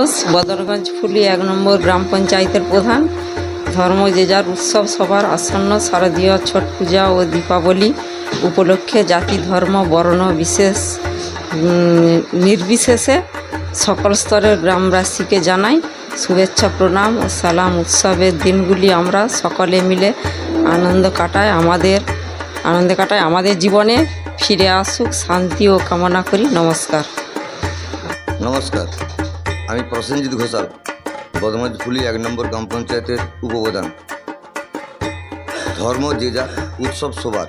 ঘোষ বদরগঞ্জ ফুলি এক নম্বর গ্রাম পঞ্চায়েতের প্রধান। ধর্ম যে যার উৎসব সবার আসন্ন শারদীয় ছট পূজা ও দীপাবলি উপলক্ষে জাতি, ধর্ম, বর্ণ বিশেষ নির্বিশেষে সকল স্তরের গ্রামবাসীকে জানাই শুভেচ্ছা, প্রণাম ও সালাম। উৎসবের দিনগুলি আমরা সকলে মিলে আনন্দ কাটায় আমাদের, আনন্দ কাটায় আমাদের জীবনে ফিরে আসুক। শান্তি ও কামনা করি। নমস্কার। নমস্কার। আমি প্রসেনজিৎ ঘোষাল বদমাজ ফুলি এক নম্বর গ্রাম পঞ্চায়েতের উপপ্রধান। ধর্ম, যে যা উৎসব সবার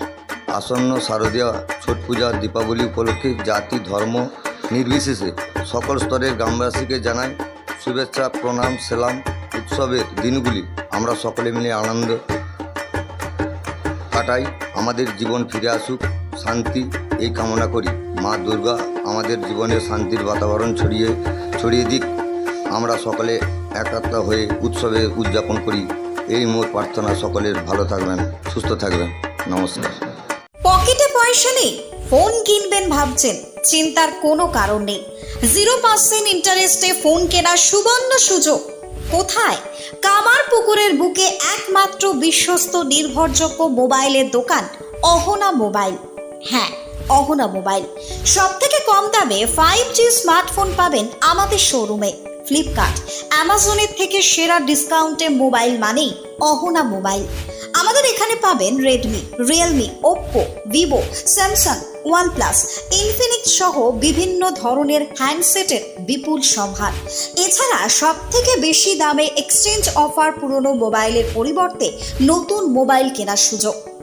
আসন্ন শারদীয় ছট পূজা, দীপাবলি উপলক্ষে জাতি, ধর্ম নির্বিশেষে সকল স্তরের গ্রামবাসীকে জানাই শুভেচ্ছা, প্রণাম, সেলাম, উৎসবের দিনগুলি আমরা সকলে মিলে আনন্দ কাটাই, আমাদের জীবন ফিরে আসুক, শান্তি এই কামনা করি। মা দুর্গা আমাদের জীবনে শান্তির বাতাবরণ ছড়িয়ে ছড়িয়ে দিক। আমরা সকলে একাত্ম হয়ে উৎসবে উদযাপন করি। এই মোট প্রার্থনা সকলের ভালো থাকবেন, সুস্থ থাকবেন। নমস্কার। পকেটে পয়সা নেই, ফোন কিনবেন ভাবছেন, চিন্তার কোনো কারণ নেই। জিরো পার্সেন্ট ইন্টারেস্টে ফোন কেনার সুবর্ণ সুযোগ। কোথায়? কামার পুকুরের বুকে একমাত্র বিশ্বস্ত, নির্ভরযোগ্য মোবাইলের দোকান, অহনা মোবাইল। হ্যাঁ অহনা মোবাইল। সব থেকে কম দামে ফাইভ জি স্মার্টফোন পাবেন আমাদের শোরুমে ফ্লিপকার্ট অ্যামাজনের থেকে সেরা ডিসকাউন্টে মোবাইল মানেই অহনা মোবাইল। আমাদের এখানে পাবেন Redmi Realme Oppo Vivo Samsung OnePlus Infinix সহ বিভিন্ন ধরনের হ্যান্ডসেটের বিপুল সম্ভার। এছাড়া সব থেকে বেশি দামে এক্সচেঞ্জ অফার পুরনো মোবাইলের পরিবর্তে নতুন মোবাইল কেনার সুযোগ।